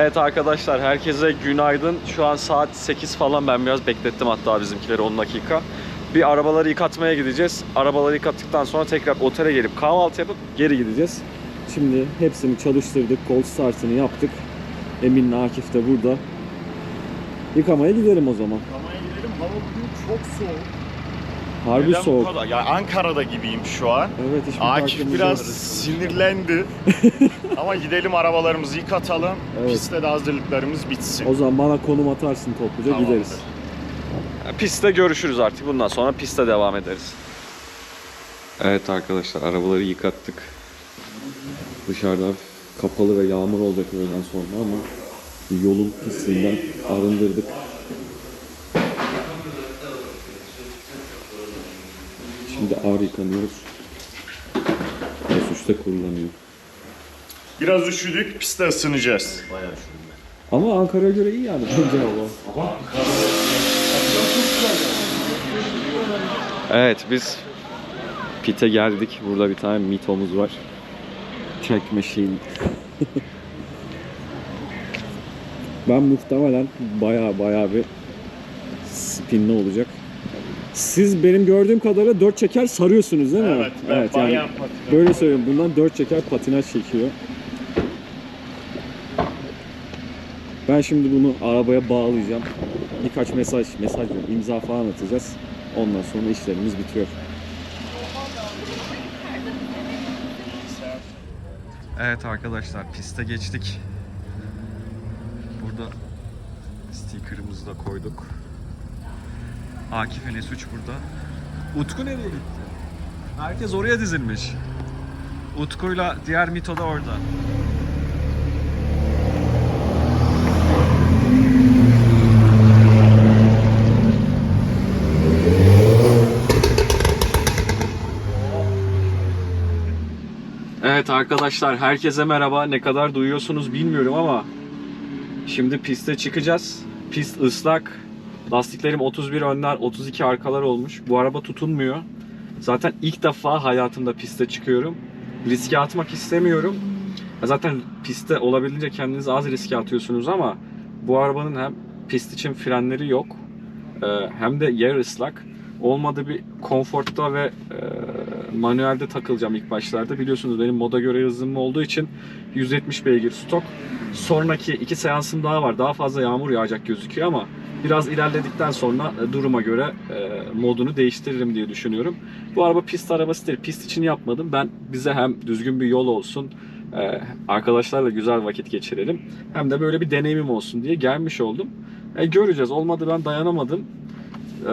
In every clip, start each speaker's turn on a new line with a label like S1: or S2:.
S1: Evet arkadaşlar herkese günaydın. Şu an saat 8 falan ben biraz beklettim hatta bizimkileri 10 dakika. Bir arabaları yıkatmaya gideceğiz. Arabaları yıkattıktan sonra tekrar otele gelip kahvaltı yapıp geri gideceğiz. Şimdi hepsini çalıştırdık. Cold startını yaptık. Emin'le Akif de burada. Yıkamaya gidelim o zaman.
S2: Yıkamaya gidelim. Hava bugün çok soğuk.
S1: Harbi
S2: Neden
S1: soğuk.
S2: kadar? Ya Ankara'da gibiyim şu an.
S1: Evet hiçbir
S2: Akif biraz
S1: yok.
S2: sinirlendi. Ama gidelim arabalarımızı yıkatalım.
S1: Evet.
S2: Pistte de hazırlıklarımız bitsin.
S1: O zaman bana konum atarsın topluca
S2: Tamamdır.
S1: gideriz. Piste görüşürüz artık. Bundan sonra piste devam ederiz. Evet arkadaşlar arabaları yıkattık. Dışarıda kapalı ve yağmur olacak öğleden sonra ama yolun pisliğinden arındırdık. Şimdi ağır yıkanıyoruz. S3'te kurulanıyor.
S2: Biraz üşüdük, pistte ısınacağız.
S1: Ama Ankara'ya göre iyi yani bence hava. Evet biz pite geldik. Burada bir tane mitomuz var. Check machine. ben muhtemelen baya baya bir spinli olacak. Siz benim gördüğüm kadarıyla dört çeker sarıyorsunuz değil mi?
S2: Evet, ben bayağı patinaj.
S1: Böyle söyleyeyim. Bundan dört çeker patinaj çekiyor. Ben şimdi bunu arabaya bağlayacağım. Birkaç mesaj, mesaj yok, imza falan atacağız. Ondan sonra işlerimiz bitiyor. Evet arkadaşlar piste geçtik. Burada sticker'ımızı da koyduk. Akif Enes 3 burada. Utku nereye gitti? Herkes oraya dizilmiş. Utku'yla diğer Mito da orada. Evet arkadaşlar herkese merhaba. Ne kadar duyuyorsunuz bilmiyorum ama şimdi piste çıkacağız. Pist ıslak. Lastiklerim 31 önler, 32 arkalar olmuş. Bu araba tutunmuyor. Zaten ilk defa hayatımda piste çıkıyorum. Riske atmak istemiyorum. Zaten pistte olabildiğince kendinizi az riske atıyorsunuz ama bu arabanın hem pist için frenleri yok e, hem de yer ıslak. Olmadı bir konforta ve e, manuelde takılacağım ilk başlarda. Biliyorsunuz benim moda göre hızım olduğu için 170 beygir stok. Sonraki iki seansım daha var. Daha fazla yağmur yağacak gözüküyor ama biraz ilerledikten sonra e, duruma göre e, modunu değiştiririm diye düşünüyorum. Bu araba pist arabası değil. Pist için yapmadım. Ben bize hem düzgün bir yol olsun, e, arkadaşlarla güzel vakit geçirelim. Hem de böyle bir deneyimim olsun diye gelmiş oldum. E, göreceğiz. Olmadı ben dayanamadım. E,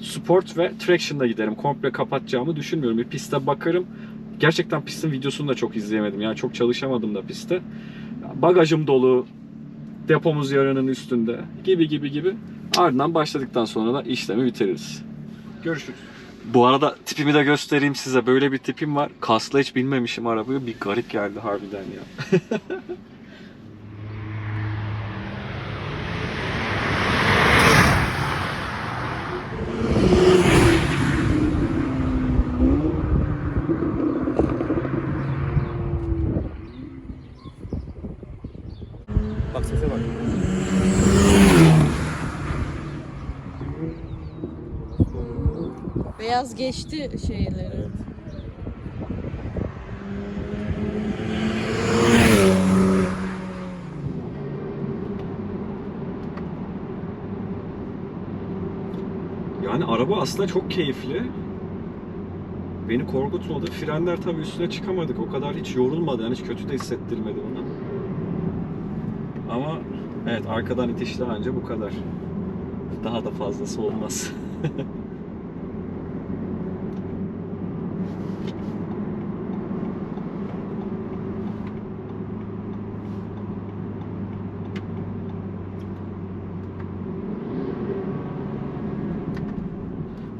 S1: sport ve traction'da giderim. Komple kapatacağımı düşünmüyorum. Bir piste bakarım. Gerçekten pistin videosunu da çok izleyemedim. Yani çok çalışamadım da pistte. Bagajım dolu. Depomuz yarının üstünde. Gibi gibi gibi. Ardından başladıktan sonra da işlemi bitiririz. Görüşürüz. Bu arada tipimi de göstereyim size. Böyle bir tipim var. Kasla hiç binmemişim arabayı. Bir garip geldi harbiden ya. Bak sese bak.
S3: Beyaz geçti şeyleri.
S1: Yani araba aslında çok keyifli. Beni korkutmadı. Frenler tabii üstüne çıkamadık. O kadar hiç yorulmadı. Yani hiç kötü de hissettirmedi bana. Ama evet arkadan itişler anca bu kadar. Daha da fazlası olmaz.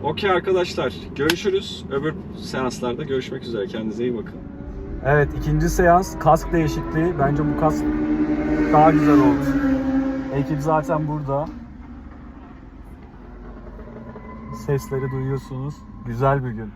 S1: Okey arkadaşlar görüşürüz. Öbür seanslarda görüşmek üzere. Kendinize iyi bakın. Evet ikinci seans kask değişikliği. Bence bu kask daha güzel oldu. Ekip zaten burada. Sesleri duyuyorsunuz. Güzel bir gün.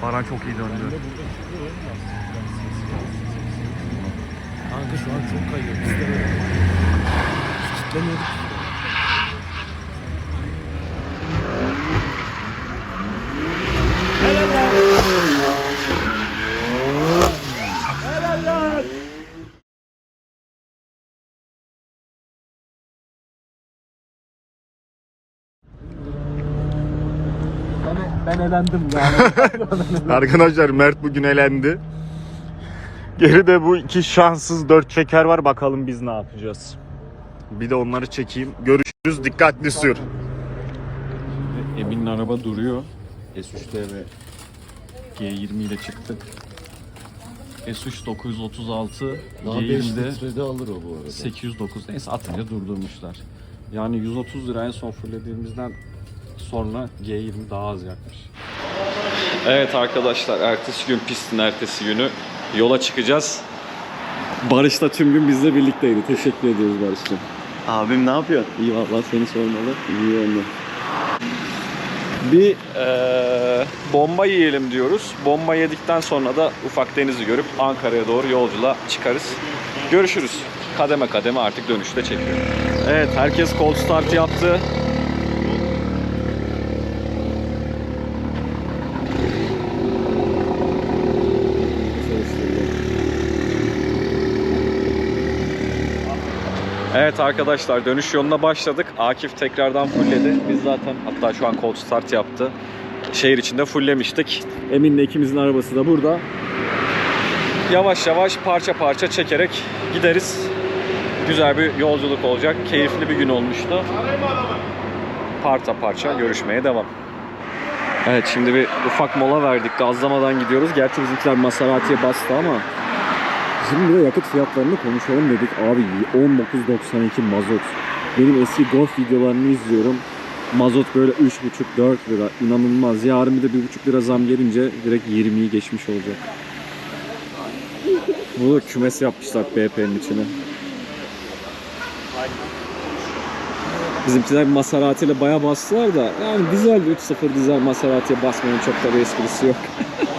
S1: An çok iyi döndü.
S4: Kanka şu an çok kayıyor. Biz de böyle kitlemiyorduk. Ben, elendim yani.
S2: Arkadaşlar Mert bugün elendi. Geride bu iki şanssız dört çeker var. Bakalım biz ne yapacağız. Bir de onları çekeyim. Görüşürüz. Dikkatli sür.
S1: Emin'in araba duruyor. S3'te ve G20 ile çıktık. S3 936, G20'de
S4: litrede alır o bu arada.
S1: 809 neyse atınca durdurmuşlar. Yani 130 lira en son fullediğimizden sonra G20 daha az yakmış. Evet arkadaşlar ertesi gün pistin ertesi günü yola çıkacağız. Barış da tüm gün bizle birlikteydi. Teşekkür ediyoruz Barış'cığım.
S2: Abim ne yapıyor?
S1: İyi valla seni sormalı. İyi oldu. Bir eee, bomba yiyelim diyoruz. Bomba yedikten sonra da ufak denizi görüp Ankara'ya doğru yolculuğa çıkarız. Görüşürüz. Kademe kademe artık dönüşte çekiyorum. Evet herkes cold start yaptı. Evet arkadaşlar dönüş yoluna başladık. Akif tekrardan fullledi. Biz zaten hatta şu an cold start yaptı. Şehir içinde fulllemiştik. Emin'le ikimizin arabası da burada. Yavaş yavaş parça parça çekerek gideriz. Güzel bir yolculuk olacak. Keyifli bir gün olmuştu. Parça parça görüşmeye devam. Evet şimdi bir ufak mola verdik. Gazlamadan gidiyoruz. Gerçi bizimkiler Maserati'ye bastı ama Şimdi de yakıt fiyatlarını konuşalım dedik. Abi 19.92 mazot. Benim eski golf videolarını izliyorum. Mazot böyle 3.5-4 lira. İnanılmaz. Yarın bir de 1.5 lira zam gelince direkt 20'yi geçmiş olacak. Bunu kümes yapmışlar BP'nin içine. Bizimkiler Maserati ile bayağı bastılar da yani dizel 3.0 dizel Maserati'ye basmanın çok da bir esprisi yok.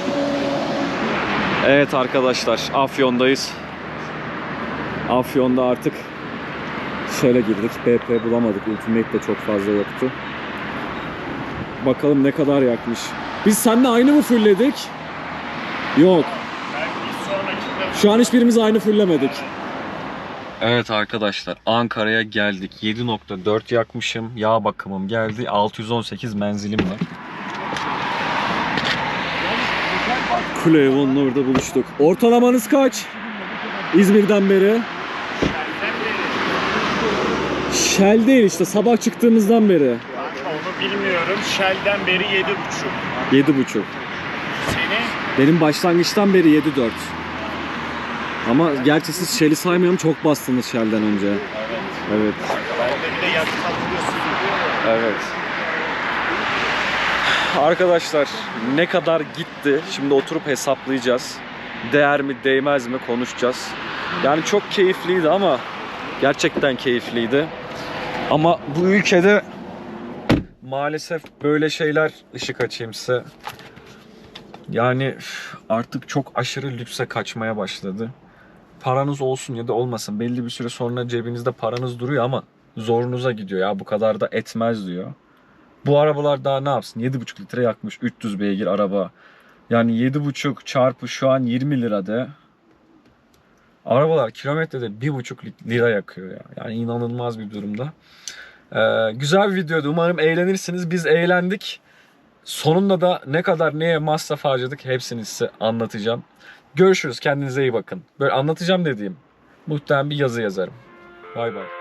S1: Evet arkadaşlar Afyon'dayız. Afyon'da artık şöyle girdik. BP bulamadık. Ultimate de çok fazla yoktu. Bakalım ne kadar yakmış. Biz seninle aynı mı fullledik? Yok. Şu an hiçbirimiz aynı fulllemedik. Evet arkadaşlar Ankara'ya geldik. 7.4 yakmışım. Yağ bakımım geldi. 618 menzilim var. Kule Evon'la orada buluştuk. Ortalamanız kaç? İzmir'den beri. Shell değil işte sabah çıktığımızdan beri.
S2: Kanka onu bilmiyorum. Shell'den beri 7.5.
S1: 7.5.
S2: Seni
S1: Benim başlangıçtan beri 7.4. Ama gerçi siz Shell'i saymayalım çok bastınız Shell'den önce. Evet.
S2: bende bir de yakıt atıyorsun.
S1: Evet. Arkadaşlar ne kadar gitti? Şimdi oturup hesaplayacağız. Değer mi değmez mi konuşacağız. Yani çok keyifliydi ama gerçekten keyifliydi. Ama bu ülkede maalesef böyle şeyler ışık açayım size. Yani artık çok aşırı lükse kaçmaya başladı. Paranız olsun ya da olmasın belli bir süre sonra cebinizde paranız duruyor ama zorunuza gidiyor ya bu kadar da etmez diyor. Bu arabalar daha ne yapsın? 7,5 litre yakmış 300 beygir araba. Yani 7,5 çarpı şu an 20 lira de. Arabalar kilometrede 1,5 lira yakıyor ya. Yani inanılmaz bir durumda. Ee, güzel bir videoydu. Umarım eğlenirsiniz. Biz eğlendik. Sonunda da ne kadar neye masraf harcadık hepsini size anlatacağım. Görüşürüz. Kendinize iyi bakın. Böyle anlatacağım dediğim muhtemelen bir yazı yazarım. Bay bay.